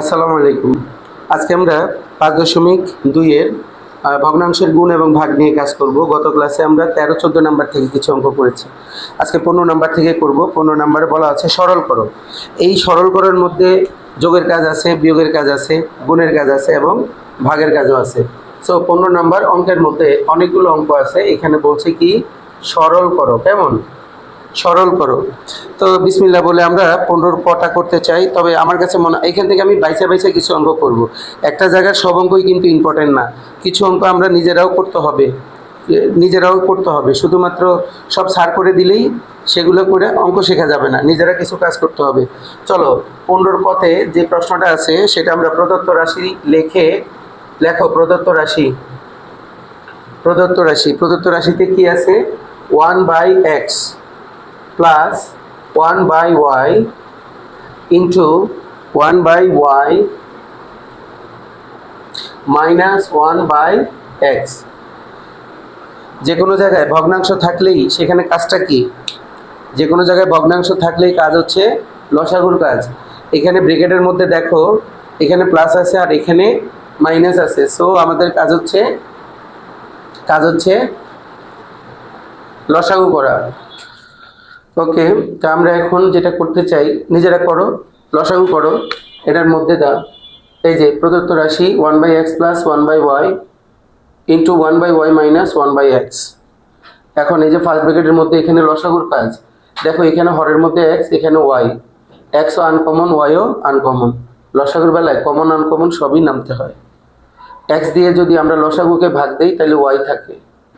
আসসালামু আলাইকুম আজকে আমরা পাঁচ দশমিক দুইয়ের ভগ্নাংশের গুণ এবং ভাগ নিয়ে কাজ করব। গত ক্লাসে আমরা তেরো, চোদ্দ নাম্বার থেকে কিছু অঙ্ক করেছি। আজকে পনেরো নাম্বার থেকে করব। পনেরো নাম্বারে বলা আছে সরল করো এই সরল করার মধ্যে যোগের কাজ আছে, বিয়োগের কাজ আছে, গুণের কাজ আছে এবং ভাগের কাজও আছে। সো পনেরো নাম্বার অঙ্কের মধ্যে অনেকগুলো অঙ্ক আছে। এখানে বলছে কি? সরল করো কেমন? সরল করো। তো বিসমিল্লা বলে আমরা পনেরোর পটা করতে চাই, তবে আমার কাছে মনে, এখান থেকে আমি বাইসা বাইসা কিছু অঙ্ক করব। একটা জায়গার সব অঙ্কই কিন্তু ইম্পর্টেন্ট না। কিছু অঙ্ক আমরা নিজেরাও করতে হবে। নিজেরাও করতে হবে। শুধুমাত্র সব সার করে দিলেই সেগুলো করে অঙ্ক শেখা যাবে না। নিজেরা কিছু কাজ করতে হবে। চলো, পনেরোর পথে যে প্রশ্নটা আছে, সেটা আমরা প্রদত্ত রাশি লেখে লেখো। প্রদত্ত রাশি। প্রদত্ত রাশি। প্রদত্ত রাশিতে কি আছে? One by X. Plus one by Y into one by Y minus one by X যে কোনো জায়গায় ভগ্নাংশ থাকলেই সেখানে কাজটা কি? যে কোনো জায়গায় ভগ্নাংশ থাকলেই কাজ হচ্ছে লসাগুর কাজ। এখানে ব্রেকেটের মধ্যে দেখো, এখানে প্লাস আছে আর এখানে মাইনাস আছে। সো আমাদের কাজ হচ্ছে কাজ হচ্ছে লসাগু করা। ওকে তা আমরা এখন যেটা করতে চাই, নিজেরা করো, লসাগু করো, এটার মধ্যে দাও। এই যে, প্রদত্ত রাশি one by X plus one by Y into one by Y minus one by X এখন এই যে ফার্স্ট ব্র্যাকেটের মধ্যে এখানে লসাগুর কাজ। দেখো, এখানে হরের মধ্যে এক্স এখানে ওয়াই এক্সও আনকমন ওয়াইও আনকমন লসাগুর বেলায় কমন আনকমন সবই নামতে হয়। এক্স দিয়ে যদি আমরা লসাগুকে ভাগ দিই, তাহলে ওয়াই থাকে।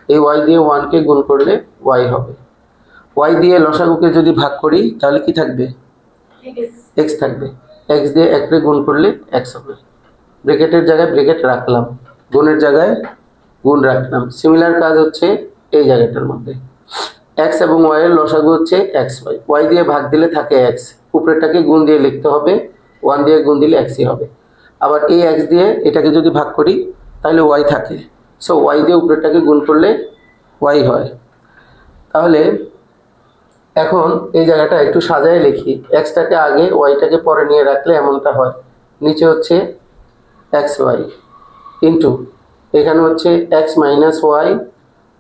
এই ওয়াই দিয়ে ওয়ানকে গুণ করলে ওয়াই হবে। ওয়াই দিয়ে লসাগুকে যদি ভাগ করি তাহলে কি থাকবে? এক্স থাকবে। এক্স দিয়ে একরে গুণ করলে এক্স হবে। ব্রেকেটের জায়গায় ব্রেকেট রাখলাম। গুণের জায়গায় গুণ রাখলাম। সিমিলার কাজ হচ্ছে এই জায়গাটার মধ্যে। এক্স এবং ওয়াই এর লসাগু হচ্ছে এক্স ওয়াই ওয়াই দিয়ে ভাগ দিলে থাকে এক্স উপরেরটাকে গুণ দিয়ে লিখতে হবে। ওয়ান দিয়ে গুণ দিলে এক্সই হবে। আবার এই এক্স দিয়ে এটাকে যদি ভাগ করি তাহলে ওয়াই থাকে। সো ওয়াই দিয়ে উপরেরটাকে গুণ করলে ওয়াই হয়। তাহলে এখন এই জায়গাটা একটু সাজায় লিখি। এক্সটাকে আগে ওয়াইটাকে পরে নিয়ে রাখলে এমনটা হয়। নিচে হচ্ছে এক্স ওয়াই ইন্টু এখানে হচ্ছে এক্স মাইনাস ওয়াই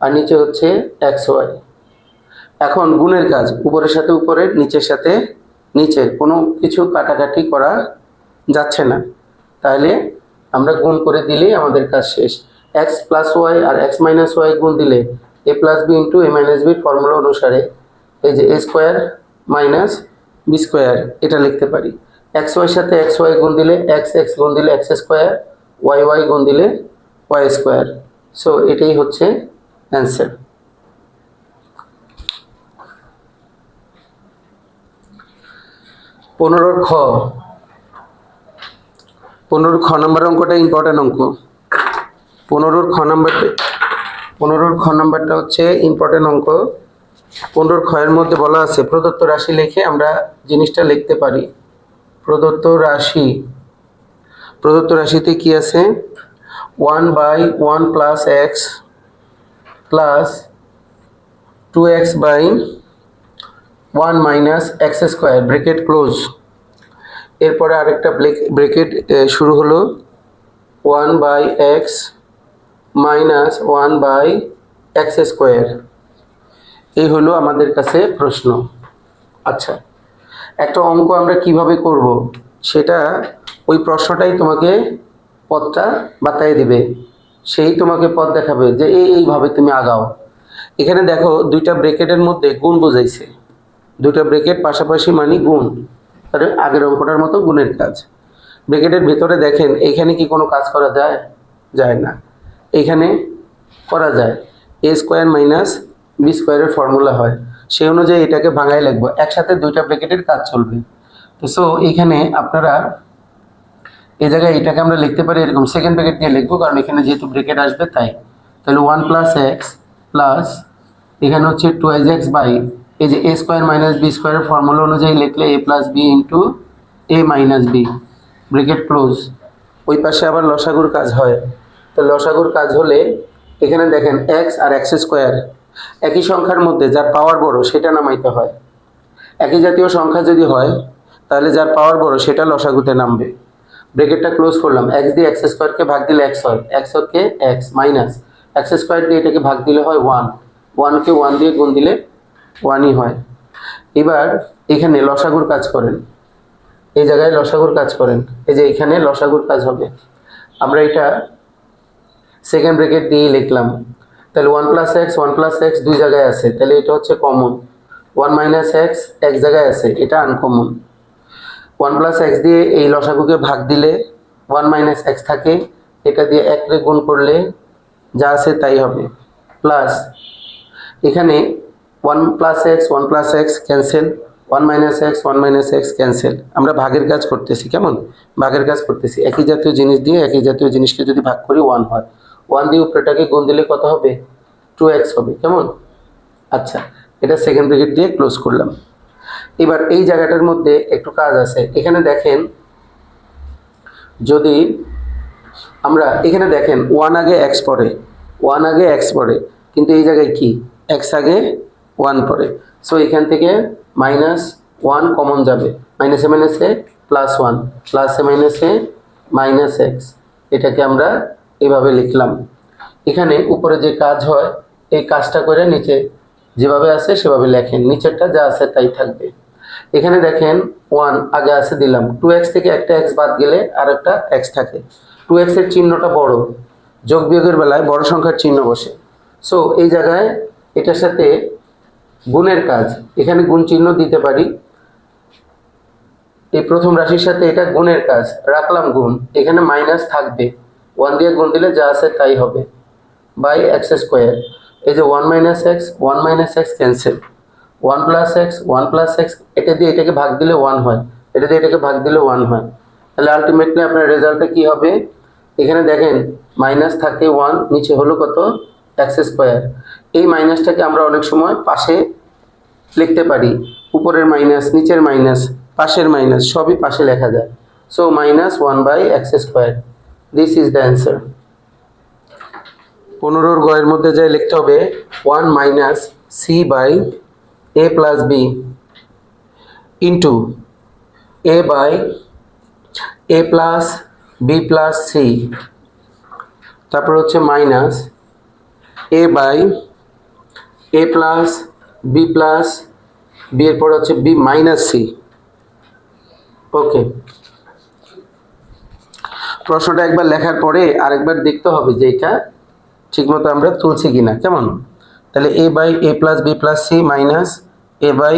আর নিচে হচ্ছে এক্স ওয়াই এখন গুণের কাজ, উপরের সাথে উপরের, নিচের সাথে নিচের। কোনো কিছু কাটাকাটি করা যাচ্ছে না। তাহলে আমরা গুণ করে দিলেই আমাদের কাজ শেষ। এক্স প্লাস ওয়াই আর এক্স মাইনাস ওয়াই গুণ দিলে A plus B into A minus B formula অনুসারে এই যে A square minus B square এটা লিখতে পারি। এক্স ওয়াইয়ের সাথে এক্স ওয়াই গুণ দিলে এক্স এক্স গুণ দিলে এক্স স্কোয়ার ওয়াই ওয়াই গুণ দিলে ওয়াই স্কোয়ার সো এটাই হচ্ছে অ্যান্সার পনেরোর খ। পনেরোর খ নম্বর অঙ্কটা ইম্পর্টেন্ট অঙ্ক। পনেরোর খ নম্বরটা পনেরোর খ নম্বরটা হচ্ছে ইম্পর্টেন্ট অঙ্ক। পনেরোর ক্ষয়ের মধ্যে বলা আছে, প্রদত্ত রাশি লিখে আমরা জিনিসটা লিখতে পারি। প্রদত্ত রাশি। প্রদত্ত রাশিতে কি আছে? One by one plus X plus two X by one minus X square bracket close. এরপরে আরেকটা ব্রেকেট শুরু হলো one by X minus one by X square. এই হলো আমাদের কাছে প্রশ্ন। আচ্ছা একটা অঙ্ক আমরা কীভাবে করব সেটা ওই প্রশ্নটাই তোমাকে পথটা বাতায় দিবে। সেই তোমাকে পথ দেখাবে যে এই, এইভাবে তুমি আগাও। এখানে দেখো দুইটা ব্রেকেটের মধ্যে গুণ বোঝাইছে। দুইটা ব্রেকেট পাশাপাশি মানে গুণ। তাহলে আগের অঙ্কটার মতো গুণের কাজ। ব্রেকেটের ভেতরে দেখেন এইখানে কি কোনো কাজ করা যায়? যায় না। এইখানে করা যায়। এ স্কোয়ার মাইনাস বি স্কোয়ারের ফর্মুলা হয়। সেই অনুযায়ী এটাকে ভাঙায় লিখব। একসাথে দুইটা ব্রেকেটের কাজ চলবে। তো সো এখানে আপনারা এই জায়গায় এটাকে আমরা লিখতে পারি এরকম সেকেন্ড ব্র্যাকেট দিয়ে লিখব, কারণ এখানে যেহেতু ব্রেকেট আসবে তাই। তাহলে ওয়ান প্লাস এক্স প্লাস এখানে হচ্ছে টু এক্স এক্স বাই এই যে এ স্কোয়ার মাইনাস বি স্কোয়ারের ফর্মুলা অনুযায়ী লিখলে A plus B into A minus B bracket close ওই পাশে আবার লসাগুর কাজ হয়। তো লসাগুর কাজ হলে এখানে দেখেন এক্স আর এক্স স্কোয়ার একই সংখ্যার মধ্যে যার পাওয়ার বড়, সেটা নামাইতে হয়। একই জাতীয় সংখ্যা যদি হয়, তাহলে যার পাওয়ার বড়, সেটা লসাগুতে নামবে। ব্রেকেটটা ক্লোজ করলাম এক্স দিয়ে এক্স স্কোয়ারকে ভাগ দিলে এক্স হয়। এক্স হচ্ছে এক্স মাইনাস এক্স স্কোয়ার দিয়ে এটাকে ভাগ দিলে হয় ওয়ান ওয়ানকে ওয়ান দিয়ে গুণ দিলে ওয়ানই হয়। এবার এখানে লসাগুর কাজ করেন। এই জায়গায় লসাগুর কাজ করেন। এই যে এখানে লসাগুর কাজ হবে। আমরা এটা সেকেন্ড ব্রেকেট দিয়েই লিখলাম। তাহলে one plus X one plus X দুই জায়গায় আছে। তাহলে এটা হচ্ছে কমন ওয়ান মাইনাস এক্স এক জায়গায় আছে, এটা আনকমন ওয়ান প্লাস এক্স দিয়ে এই লসাগুকে ভাগ দিলে ওয়ান মাইনাস এক্স থাকে। এটা দিয়ে এক রে গুণ করলে যা আছে তাই হবে। প্লাস এখানে one plus X one plus X cancel one minus X one minus X cancel আমরা ভাগের কাজ করতেছি, কেমন? ভাগের কাজ করতেছি। একই জাতীয় জিনিস দিয়ে একই জাতীয় জিনিসকে যদি ভাগ করি ওয়ান হয়। ওয়ান দিয়ে উপরেটাকে গুণ দিলে কত হবে? টু এক্স হবে। কেমন? আচ্ছা এটা সেকেন্ড ব্রেকেট দিয়ে ক্লোজ করলাম। এবার এই জায়গাটার মধ্যে একটু কাজ আছে। এখানে দেখেন, যদি আমরা এখানে দেখেন ওয়ান আগে এক্স পড়ে ওয়ান আগে এক্স পড়ে, কিন্তু এই জায়গায় কি? এক্স আগে ওয়ান পড়ে। সো এখান থেকে মাইনাস ওয়ান কমন যাবে। মাইনাসে মাইনাসে প্লাস ওয়ান প্লাসে মাইনাসে মাইনাস এক্স এটাকে আমরা এভাবে লিখলাম। এখানে উপরে যে কাজ হয়, এই কাজটা করে নিচে যেভাবে আছে সেভাবে লেখেন। নিচেরটা যা আছে তাই থাকবে। এখানে দেখেন ওয়ান আগে আছে দিলাম। টু এক্স থেকে একটা এক্স বাদ গেলে আর একটা এক্স থাকে টু এক্সের চিহ্নটা বড়। যোগ বিয়োগের বেলায় বড় সংখ্যার চিহ্ন বসে। সো এই জায়গায় এটার সাথে গুণের কাজ। এখানে গুণ চিহ্ন দিতে পারি। এই প্রথম রাশির সাথে এটা গুণের কাজ। রাখলাম গুণ। এখানে মাইনাস থাকবে। ওয়ান দিয়ে গুণ দিলে যা আছে তাই হবে বাই এক্স স্কোয়ার। এই যে one minus X, one minus X cancel. One plus X, one plus X, এটা দিয়ে এটাকে ভাগ দিলে ওয়ান হয়। এটা দিয়ে এটাকে ভাগ দিলে ওয়ান হয়। তাহলে আলটিমেটলি আপনার রেজাল্টটা কি হবে? এখানে দেখেন মাইনাস থাকে ওয়ান নিচে হলো কত? X square. এই মাইনাসটাকে আমরা অনেক সময় পাশে লিখতে পারি। উপরের মাইনাস নিচের মাইনাস পাশের মাইনাস সবই পাশে লেখা যায়। So minus one by X square. This is the answer পনেরোর গয়ের মধ্যে যাই লিখতে হবে one minus C by A plus B into A by A plus B plus C তারপর হচ্ছে minus A by A plus B plus B এর পর হচ্ছে বি মাইনাস সি ওকে প্রশ্নটা একবার লেখার পরে আরেকবার দেখতে হবে যে এটা ঠিকমতো আমরা তুলছি কি না কেমন? তাহলে A by A plus B plus C minus A by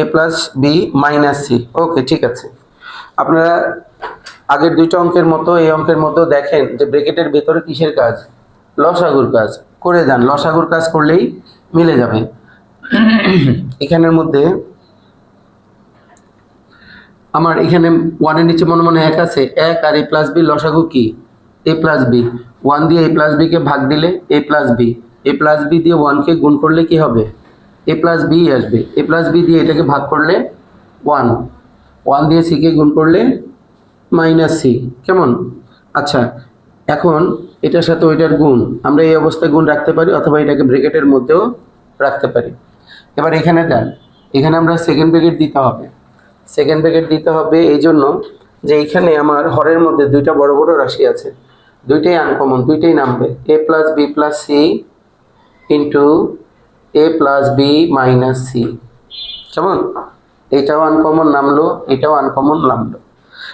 A plus B minus C okay ঠিক আছে। আপনারা আগের দুইটা অঙ্কের মতো, এই অঙ্কের মতো দেখেন যে ব্রেকেটের ভেতরে কিসের কাজ? লসাগুর কাজ। করে যান লসাগুর কাজ করলেই মিলে যাবে। এখানের মধ্যে আমার এখানে ওয়ানের নিচে মনে মনে এক আছে, এক আর এ প্লাস বি লসাগু কি? এ প্লাস বি ওয়ান দিয়ে এ প্লাস বিকে ভাগ দিলে A plus B A plus B দিয়ে ওয়ানকে গুণ করলে কি হবে? এ প্লাস বি আসবে। এ প্লাস বি দিয়ে এটাকে ভাগ করলে ওয়ান ওয়ান দিয়ে সিকে গুণ করলে মাইনাস সি কেমন? আচ্ছা এখন এটার সাথে ওইটার গুণ। আমরা এই অবস্থায় গুণ রাখতে পারি অথবা এটাকে ব্রেকেটের মধ্যেও রাখতে পারি। এবার এখানে দেন এখানে আমরা সেকেন্ড ব্রেকেট দিতে হবে। সেকেন্ড ব্রেকেট দিতে হবে এই জন্য যে এখানে আমার হরের মধ্যে দুইটা বড় বড় রাশি আছে। দুইটাই আনকমন দুইটাই নামবে। A plus B plus C into A plus B minus C কেমন? এইটাও আনকমন নামলো, এটাও আনকমন নামলো।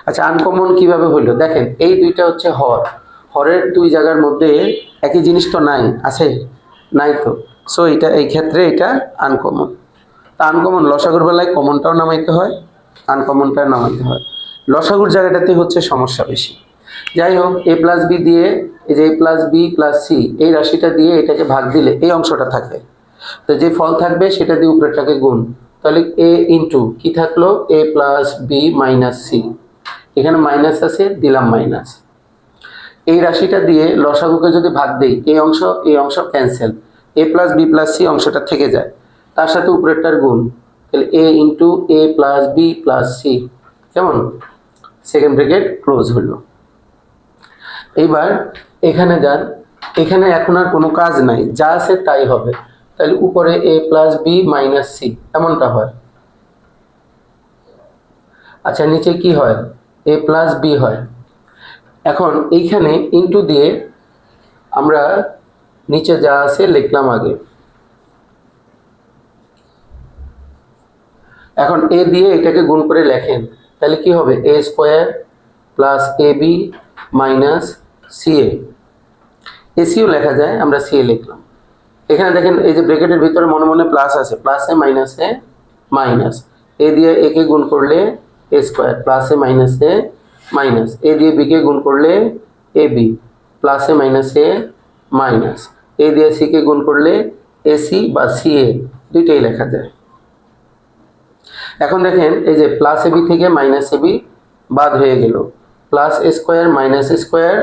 আচ্ছা আনকমন কীভাবে হইল? দেখেন, এই দুইটা হচ্ছে হর। হরের দুই জায়গার মধ্যে একই জিনিস তো নাই, আছে? নাই তো। সো এটা এই ক্ষেত্রে এটা আনকমন তা আনকমন লসাগুর বেলায় কমনটাও নামাইতে হয় আনকমনটাও নামাইতে হয়। লসাগুর জায়গাটাতে হচ্ছে সমস্যা বেশি। যাই হোক এ প্লাস বি দিয়ে, এই যে A plus B plus C এই রাশিটা দিয়ে এটাকে ভাগ দিলে এই অংশটা থাকে তো যে ফল থাকবে সেটা দিয়ে উপরেরটাকে গুণ। তাহলে এ ইন্টু কি থাকল? A plus B minus C এখানে মাইনাস আছে, দিলাম মাইনাস এই রাশিটা দিয়ে লসাগুকে যদি ভাগ দেই এই অংশ এই অংশ cancel A plus B plus C অংশটা থেকে যায়। তার সাথে উপরেরটার গুণ। তাহলে A into A plus B plus C কেমন? সেকেন্ড ব্রেকেট ক্লোজ হলো। এইবার এখানে যান, এখানে এখন আর কোনো কাজ নাই, যা আছে তাই হবে। তাহলে উপরে A plus B minus C এমনটা হয়। আচ্ছা নিচে কি হয়? এ প্লাস বি হয়। এখন এইখানে ইনটু দিয়ে আমরা নিচে যা আছে লিখলাম আগে। এখন এ দিয়ে এটাকে গুণ করে লেখেন, তাহলে কি হবে? A square plus A B minus C A SEO লেখা যায়, আমরা সি এ লিখলাম। এখানে দেখেন, এই যে ব্রেকেটের ভিতরে মনে মনে প্লাস আছে প্লাসে মাইনাসে মাইনাস এ দিয়ে একে গুণ করলে এ স্কোয়ার প্লাসে মাইনাসে মাইনাস এ দিয়ে বিকে গুণ করলে এ বি প্লাসে মাইনাসে মাইনাস এ দিয়ে সিকে গুণ করলে এসি বা সি এ দুইটাই লেখা যায়। এখন দেখেন, এই যে প্লাস এবি থেকে মাইনাস এবি বাদ হয়ে গেল। প্লাস স্কোয়ার মাইনাস স্কোয়ার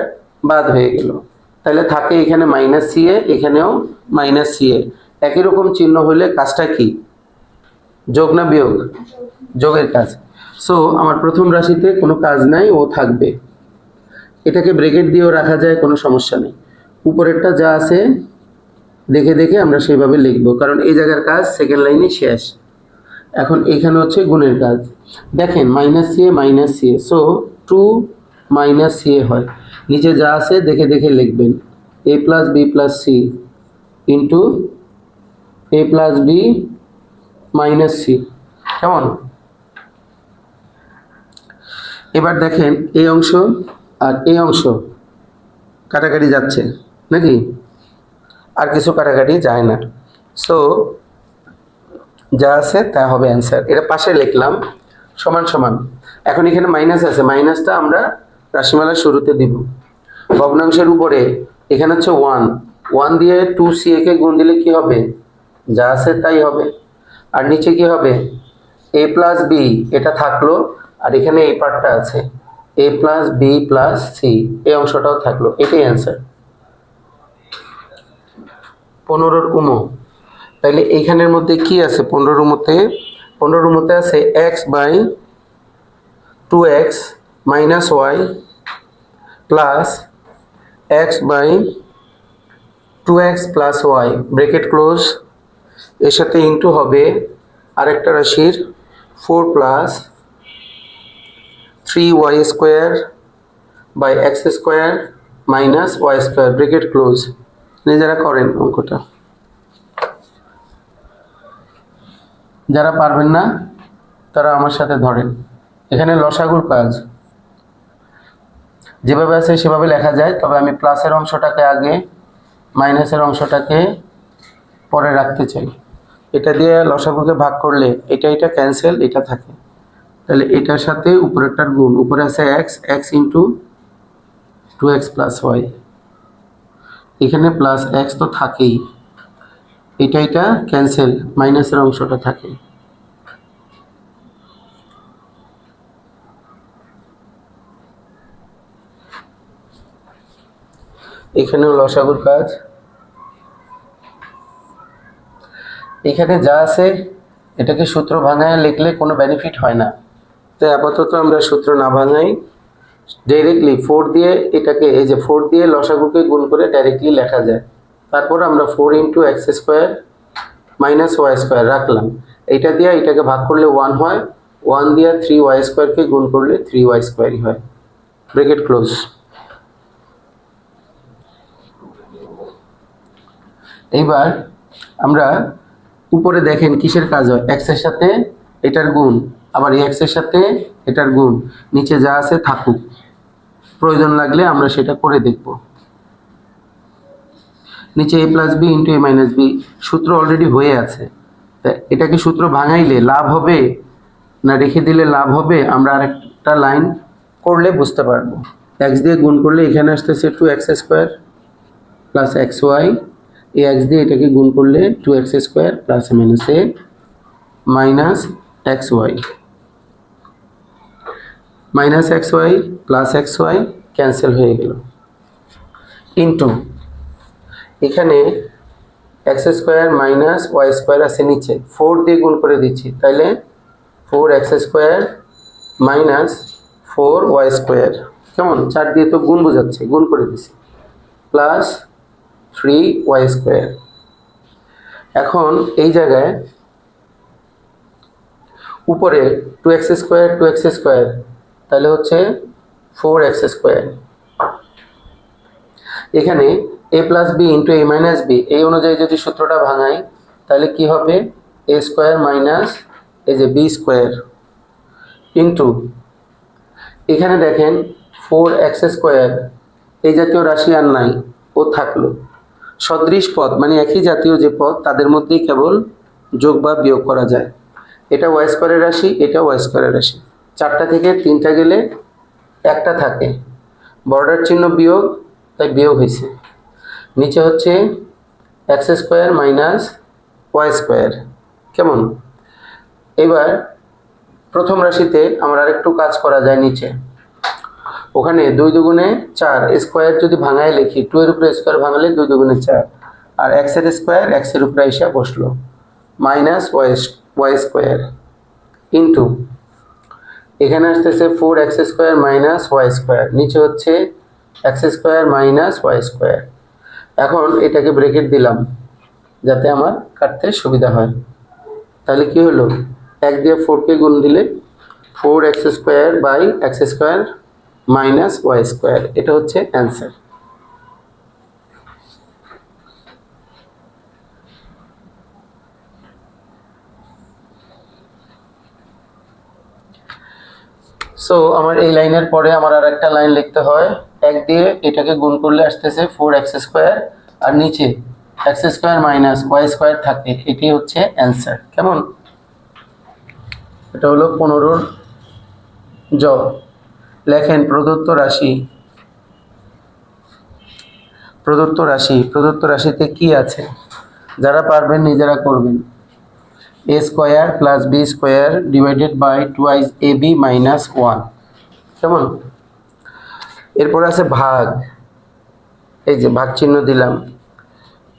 বাদ হয়ে গেল। তাহলে থাকে এখানে মাইনাস সি এ এখানেও মাইনাস সি এ একই রকম চিহ্ন হলে কাজটা কি? যোগ না বিয়োগ? যোগের কাজ। সো আমার প্রথম রাশিতে কোনো কাজ নাই, ও থাকবে। এটাকে ব্রেকেট দিয়েও রাখা যায়, কোনো সমস্যা নেই। উপরেরটা যা আছে, দেখে দেখে আমরা সেইভাবে লিখব। কারণ এই জায়গার কাজ সেকেন্ড লাইনে শেষ। এখন এখানে হচ্ছে গুণের কাজ। দেখেন minus C A minus C A so two minus C A হয়। নিচে যা আছে দেখে দেখে লিখবেন। A plus B plus C into A plus B minus C কেমন? এবার দেখেন এই অংশ আর এই অংশ কাটাকাটি যাচ্ছে, নাকি? আর কিছু কাটাকাটি যায় না। সো যা আছে তা হবে অ্যান্সার এটা পাশে লিখলাম, সমান সমান। এখন এখানে মাইনাস আছে মাইনাসটা আমরা রাশিমালার শুরুতে দিব। ভগ্নাংশের উপরে, এখানে হচ্ছে ওয়ান ওয়ান দিয়ে টু সি একে গুণ দিলে কি হবে? যা আছে তাই হবে। আর নিচে কি হবে? এ প্লাস বি এটা থাকল, আর এখানে এই পার্টটা আছে। A plus B plus C এই অংশটাও থাকল, এটাই অ্যান্সার পনেরোর উমো তাহলে এইখানের মধ্যে কি আছে? পনেরোর মধ্যে পনেরোর মধ্যে আছে x by two x minus y plus x by two x plus y bracket close এর সাথে ইন্টু হবে আরেকটা রাশির four plus three y square by x square minus y square bracket close নিজেরা করেন অঙ্কটা। যারা পারবেন না, তারা আমার সাথে ধরেন। এখানে লসাগুর কাজ। যেভাবে আছে সেভাবে লেখা যায়, তবে আমি প্লাসের অংশটাকে আগে, মাইনাসের অংশটাকে পরে রাখতে চাই। এটা দিয়ে লসাগুকে ভাগ করলে এটা এটা ক্যান্সেল এটা থাকে। তাহলে এটার সাথে উপরেরটার গুণ, উপরে আছে x x into two x plus y এখানে প্লাস এক্স তো থাকেই। এটা এটা ক্যান্সেল মাইনাসের অংশটা থাকে। এখানেও লসাগুর কাজ। এখানে যা আছে, এটাকে সূত্র ভাঙায় লিখলে কোনো বেনিফিট হয় না। তাই আপাতত আমরা সূত্র না ভাঙাই। ডাইরেক্টলি ফোর দিয়ে এটাকে, এই যে ফোর দিয়ে লসাগুকে গুণ করে ডাইরেক্টলি লেখা যায়। তারপর আমরা four into x square minus y square রাখলাম। এইটা দিয়ে এটাকে ভাগ করলে ওয়ান হয় ওয়ান দিয়ে থ্রি ওয়াই স্কোয়ারকে গুণ করলে থ্রি ওয়াই স্কোয়ারই হয়। ব্রেকেট ক্লোজ এইবার আমরা উপরে দেখেন কিসের কাজ হয়? এক্সের সাথে এটার গুণ, আবার এক্সের সাথে এটার গুণ, নিচে যা আছে থাকুক। প্রয়োজন লাগলে আমরা সেটা করে দেখব। নিচে A plus B into A minus B সূত্র অলরেডি হয়ে আছে। তা এটাকে সূত্র ভাঙাইলে লাভ হবে? না রেখে দিলে লাভ হবে? আমরা আরেকটা লাইন করলে বুঝতে পারব। এক্স দিয়ে গুণ করলে এখানে আসতেছে two x square plus x y এই এক্স দিয়ে এটাকে গুণ করলে two x square plus minus A minus x y minus x y plus x y cancel হয়ে গেল। ইন্টু এখানে x square minus y square আছে নিচে। ফোর দিয়ে গুণ করে দিচ্ছি, তাইলে four x square minus four y square. কেমন? চার দিয়ে তো গুণ বোঝাচ্ছে, গুণ করে দিছি। Plus three y square. এখন এই জায়গায় উপরে two x square two x square তাহলে হচ্ছে ফোর এক্স স্কোয়ার। এখানে A plus B into A minus B এই অনুযায়ী যদি সূত্রটা ভাঙাই, তাহলে কি হবে? এ স্কোয়ার মাইনাস এই যে বি স্কোয়ার ইন্টু এখানে দেখেন ফোর এক্স স্কোয়ার এই জাতীয় রাশি আর নাই, ও থাকল। সদৃশ পদ মানে একই জাতীয় যে পদ, তাদের মধ্যেই কেবল যোগ বা বিয়োগ করা যায়। এটা ওয়াই স্কোয়ারের রাশি, এটা ওয়াই স্কোয়ারের রাশি। চারটা থেকে তিনটা গেলে একটা থাকে। বর্ডার চিহ্ন বিয়োগ, তাই বিয়োগ হয়েছে। নিচে হচ্ছে x square minus y square. কেমন? এবার প্রথম রাশিতে আমরা আরেকটু কাজ করা যায় নিচে। ওখানে দুই দুগুণে চার স্কোয়ার যদি ভাঙায় লিখি টু এর উপরে স্কোয়ার ভাঙালে দুই দুগুণে চার। আর এক্সের স্কোয়ার এক্সের উপরে এসে বসল। Minus y y square. Into এখানে আসতেছে four x square minus y square. নিচে হচ্ছে x square minus y square. এখন এটাকে ব্রেকেট দিলাম, যাতে আমার কাটতে সুবিধা হয়। তাহলে কি হলো? এক দিয়ে ফোরকে গুণ দিলে four x square by x square minus y square এটা হচ্ছে অ্যান্সার সো আমার এই লাইনের পরে আমার আর একটা লাইন লিখতে হয়। এক দিয়ে এটাকে গুণ করলে আসতেছে ফোর এক্স স্কোয়ার আর নিচে x square minus y square থাকে এটি হচ্ছে অ্যান্সার কেমন? এটা হলো পনেরোর জ। লেখেন প্রদত্ত রাশি। প্রদত্ত রাশি। প্রদত্ত রাশিতে কি আছে? যারা পারবেন নিজেরা করবেন। A square plus B square divided by twice A B minus one কেমন? এরপর আছে ভাগ। এই যে ভাগ চিহ্ন দিলাম।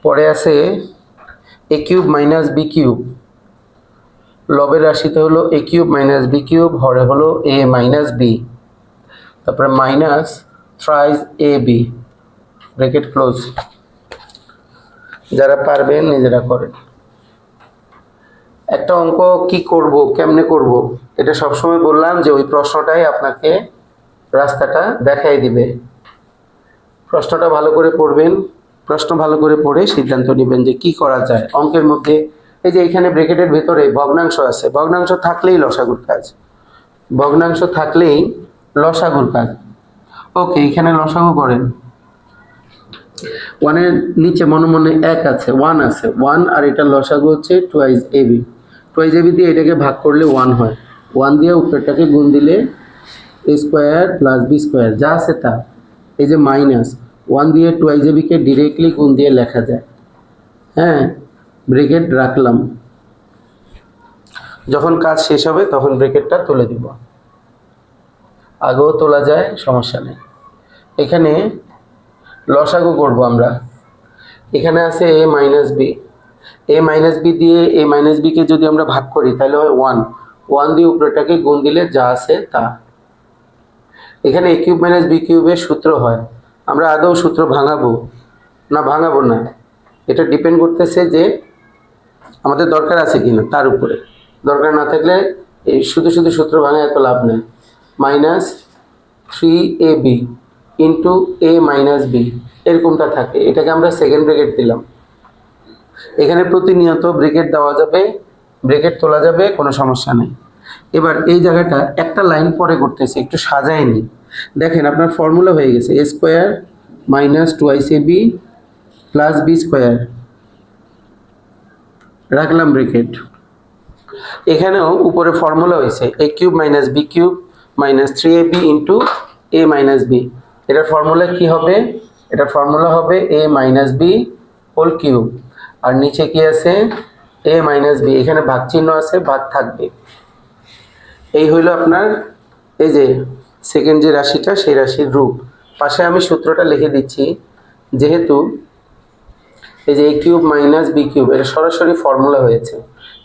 পরে আছে A cube minus B cube. লবের রাশিতে হলো A cube minus B cube, হরে হলো এ মাইনাস বি তারপরে minus thrice A B bracket close. যারা পারবেন নিজেরা করেন। একটা অঙ্ক কি করব, কেমনে করব? এটা সবসময় বললাম যে ওই প্রশ্নটাই আপনাকে রাস্তাটা দেখাই দিবে। প্রশ্নটা ভালো করে পড়বেন। প্রশ্ন ভালো করে পড়ে সিদ্ধান্ত নেবেন যে কি করা যায়। অঙ্কের মধ্যে এই যে এখানে ব্রেকেটের ভেতরে ভগ্নাংশ আছে। ভগ্নাংশ থাকলেই লসাগুর কাজ। ভগ্নাংশ থাকলেই লসাগুর কাজ। ওকে, এখানে লসাগু করেন। ওয়ানের নিচে মনে মনে এক আছে, ওয়ান আছে। ওয়ান আর এটা লসাগু হচ্ছে টুয়াইজ এবি টুয়াইজ এবি দিয়ে এটাকে ভাগ করলে ওয়ান হয়। ওয়ান দিয়ে উপরেরটাকে গুণ দিলে স্কোয়ার প্লাস বি স্কোয়ার, যা আছে তা। এই যে মাইনাস ওয়ান দিয়ে টুয়াইজ এবিকে ডিরেক্টলি গুণ দিয়ে লেখা যায়। হ্যাঁ ব্রেকেট রাখলাম। যখন কাজ শেষ হবে, তখন ব্রেকেটটা তুলে দিব। আগেও তোলা যায়, সমস্যা নেই। এখানে লসাগু করব আমরা। এখানে আছে A minus B A minus B দিয়ে এ মাইনাস বিকে যদি আমরা ভাগ করি, তাহলে হয় ওয়ান ওয়ান দিয়ে উপরেটাকে গুণ দিলে যা আছে তা। এখানে এ কিউব মাইনাস বি কিউবের সূত্র হয়। আমরা আদৌ সূত্র ভাঙাবো না ভাঙাবো না? এটা ডিপেন্ড করতেছে যে আমাদের দরকার আছে কি না তার উপরে। দরকার না থাকলে এই শুধু শুধু সূত্র ভাঙা এত লাভ নেই। Minus three A B into A minus B এরকমটা থাকে। এটাকে আমরা সেকেন্ড ব্রেকেট দিলাম। এখানে প্রতিনিয়ত ব্রেকেট দেওয়া যাবে ব্রেকেট তোলা যাবে, কোনো সমস্যা নেই। এবার এই জায়গাটা একটা লাইন পরে করতেছে একটু সাজায় নি দেখেন আপনার ফর্মুলা হয়ে গেছে A square minus twice A B plus B square রাখলাম ব্রেকেট এখানেও উপরে ফর্মুলা হয়েছে A cube minus B cube minus three A B into A minus B এটার ফর্মুলা কি হবে? এটার ফর্মুলা হবে A minus B whole cube আর নিচে কি আছে? এ মাইনাস বি এখানে ভাগ চিহ্ন আছে, ভাগ থাকবে। এই হইল আপনার এই যে সেকেন্ড যে রাশিটা, সেই রাশির রূপ। পাশে আমি সূত্রটা লিখে দিচ্ছি, যেহেতু এই যে A cube minus B cube, এটা সরাসরি ফর্মুলা হয়েছে।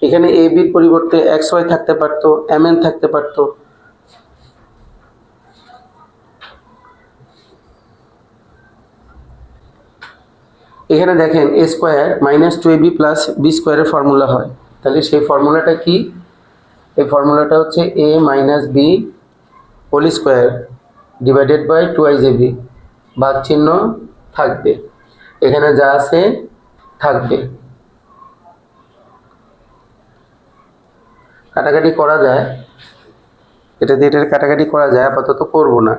এখানে এ বির পরিবর্তে এক্স ওয়াই থাকতে পারতো এম এন থাকতে পারতো। এখানে দেখেন A square minus two A B plus B স্কোয়ারের ফর্মুলা হয়। তাহলে সেই ফর্মুলাটা কি? এই ফর্মুলাটা হচ্ছে A minus B whole square divided by twice B ভাগ চিহ্ন থাকবে। এখানে যা আছে থাকবে। কাটাকাটি করা যায়। এটা দিয়ে এটার কাটাকাটি করা যায়, আপাতত করব না।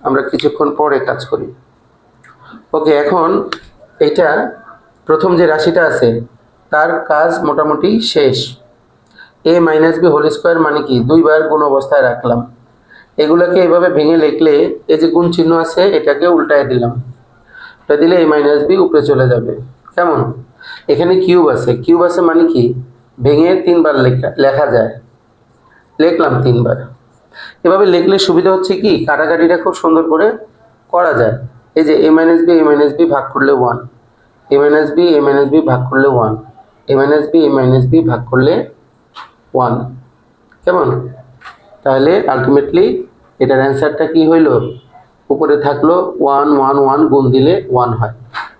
আমরা কিছুক্ষণ পরে কাজ করি। ওকে, এখন এটা প্রথম যে রাশিটা আছে, তার কাজ মোটামুটি শেষ। A minus B whole square মানে কি? দুইবার গুণ অবস্থায় রাখলাম। এগুলোকে এভাবে ভেঙে লিখলে এই যে গুণ চিহ্ন আছে, এটাকে উল্টায় দিলাম। এটা দিলে এ মাইনাস বি উপরে চলে যাবে। কেমন? এখানে কিউব আছে। কিউব আছে মানে কি? ভেঙে তিনবার লেখা লেখা যায়। লিখলাম তিনবার। এভাবে লিখলে সুবিধা হচ্ছে কি? কাটাকাটিটা খুব সুন্দর করে করা যায়। এই যে A minus B A minus B ভাগ করলে one A minus B A minus B ভাগ করলে one A minus B A minus B ভাগ করলে ওয়ান। কেমন? তাহলে আলটিমেটলি এটার অ্যান্সারটা কি হইল? উপরে থাকল ওয়ান ওয়ান ওয়ান গুণ দিলে ওয়ান হয়।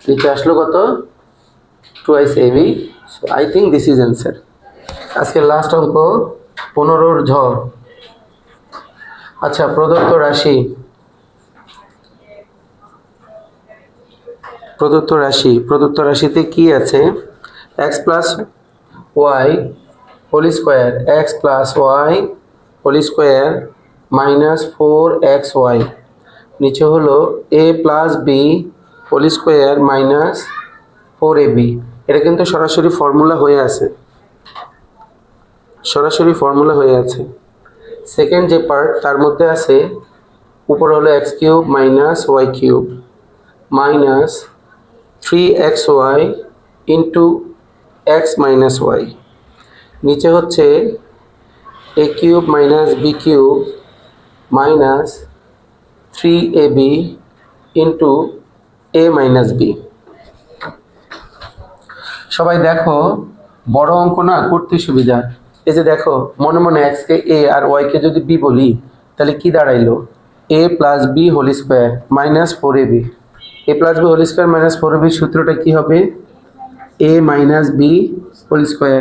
নিচে আসলো কত? Twice A B so I think this is answer আজকে লাস্ট অঙ্ক পনেরোর ঝড় আচ্ছা প্রদত্ত রাশি। প্রদত্ত রাশি। প্রদত্ত রাশিতে কি আছে? X plus y whole square x plus y whole square minus four x y নিচে হলো A plus B whole square minus four A B এটা কিন্তু সরাসরি ফর্মুলা হয়ে আছে। সরাসরি ফর্মুলা হয়ে আছে। সেকেন্ড যে পার্ট তার মধ্যে আছে, উপরে হলো x cube minus y cube minus three x y into x minus y নিচে হচ্ছে A cube minus B cube minus three A B into A minus B সবাই দেখো, বড় অঙ্ক না, করতে সুবিধা। এই যে দেখো, মনে মনে এক্সকে এ আর ওয়াইকে যদি বি বলি, তাহলে কি দাঁড়াইলো? A plus B whole square minus four A B A plus B whole square minus four A বির সূত্রটা কী হবে? A minus B whole square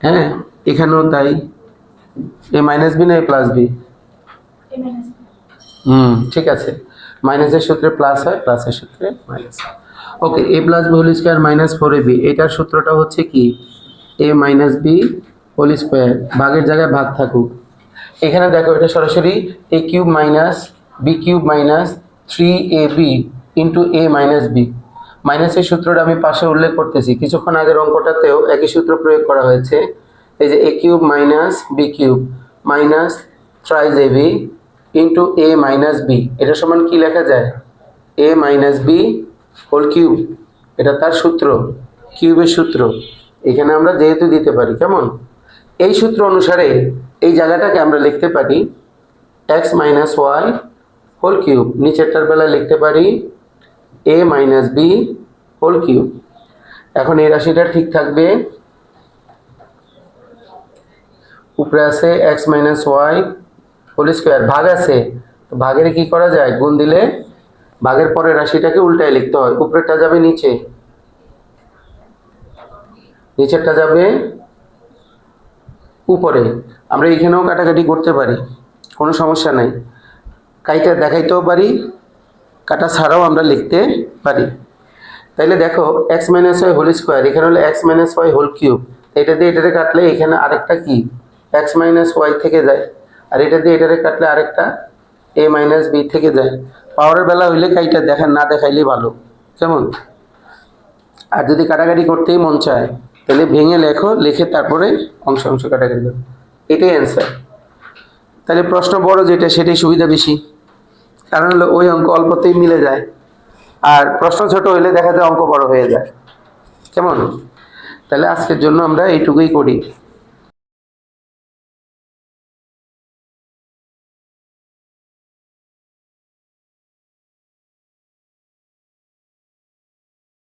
হ্যাঁ এখানেও তাই। এ মাইনাস বি না এ প্লাস বি হুম ঠিক আছে। মাইনাসের সূত্রে প্লাস হয় প্লাসের সূত্রে minus okay A plus B whole square minus four A B এটার সূত্রটা হচ্ছে কি? A minus B whole square ভাগের জায়গায় ভাগ থাকুক। এখানে দেখো এটা সরাসরি A cube minus B cube minus three A B into A minus B মাইনাসের সূত্রটা আমি পাশে উল্লেখ করতেছি। কিছুক্ষণ আগের অঙ্কটাতেও একই সূত্র প্রয়োগ করা হয়েছে। এই যে A cube minus B cube minus thrice A B into A minus B এটা সমান কি লেখা যায়? A minus B whole cube. এটা তার সূত্র, কিউবের সূত্র। এখানে আমরা যেহেতু দিতে পারি, কেমন? এই সূত্র অনুসারে এই জায়গাটাকে আমরা লিখতে পারি x minus y whole cube. নিচেরটার বেলায় লিখতে পারি A minus B whole cube এখন এই রাশিটা ঠিক থাকবে। উপরে আছে x minus y whole square ভাগ আছে। তো ভাগের কি করা যায়? গুণ দিলে ভাগের পরে রাশিটাকে উল্টায় লিখতে হয়। উপরেরটা যাবে নিচে। নিচেরটা যাবে উপরে। আমরা এখানেও কাটাকাটি করতে পারি। কোনো সমস্যা নাই। কাইটা দেখাইতেও পারি। কাটা ছাড়াও আমরা লিখতে পারি। তাইলে দেখো x minus y whole square এখানে হলো x minus y whole cube এটা দিয়ে এটাতে কাটলে এখানে আরেকটা কি? এক্স মাইনাস ওয়াই থেকে যায়। আর এটা দিয়ে এটাতে কাটলে আরেকটা এ মাইনাস বি থেকে যায়। পাওয়ারের বেলা হইলে কাইটা দেখা না দেখাইলেই ভালো। কেমন? আর যদি কাটাকাটি করতেই মন চায় তাহলে ভেঙে লেখো, লিখে তারপরে অংশ অংশ কাটাকাটি করো। এটাই অ্যান্সার তাহলে প্রশ্ন বড় যেটা, সেটাই সুবিধা বেশি। কারণ হলো ওই অঙ্ক অল্পতেই মিলে যায়। আর প্রশ্ন ছোট হইলে দেখা যায় অঙ্ক বড় হয়ে যায়। কেমন? তাহলে আজকের জন্য আমরা এইটুকুই করি।